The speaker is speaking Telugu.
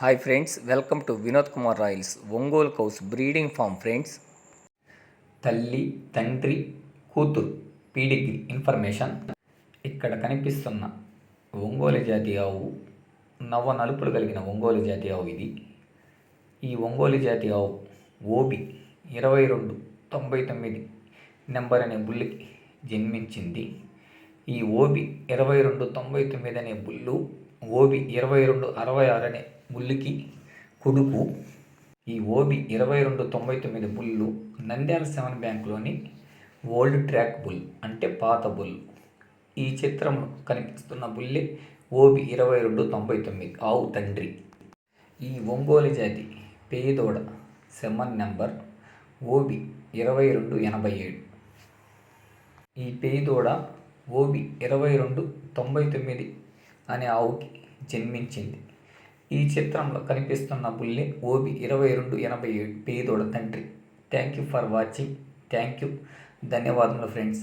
Hi friends welcome to Vinod Kumar royals Ongole cows breeding farm friends తల్లి తండ్రి కూతురు పీడిగ్రీ ఇన్ఫర్మేషన్. ఇక్కడ కనిపిస్తున్న ఒంగోలు జాతి ఆవు నవ్వ నలుపులు కలిగిన ఒంగోలు జాతి ఆవు ఇది. ఈ ఒంగోలు జాతి ఆవు ఓబి ఇరవై రెండు తొంభై తొమ్మిది నెంబర్ అనే బుల్లికి జన్మించింది. ఈ ఓబి ఇరవై రెండు తొంభై తొమ్మిది అనే బుల్లు ఓబి ఇరవై రెండు అరవై ఆరు అనే ముల్లుకి కొడుకు ఈ ఓబి ఇరవై రెండు తొంభై తొమ్మిది బుల్లు నంద్యాల సెవెన్ బ్యాంకులోని ఓల్డ్ ట్రాక్ బుల్ అంటే పాత బుల్. ఈ చిత్రంలో కనిపిస్తున్న బుల్లే ఓబి ఇరవై రెండు తొంభై తొమ్మిది ఆవు తండ్రి. ఈ ఒంగోలు జాతి పేదోడ సెమన్ నెంబర్ ఓబి ఇరవై రెండు ఎనభై ఏడు. ఈ పేదోడ ఓబి ఇరవై రెండు తొంభై తొమ్మిది అనే ఆవుకి జన్మించింది. ఈ చిత్రంలో కనిపిస్తున్న బుల్లి ఓబి ఇరవై రెండు ఎనభై ఏడు పేదోడ తండ్రి. Thank you for watching thank you ధన్యవాదములు ఫ్రెండ్స్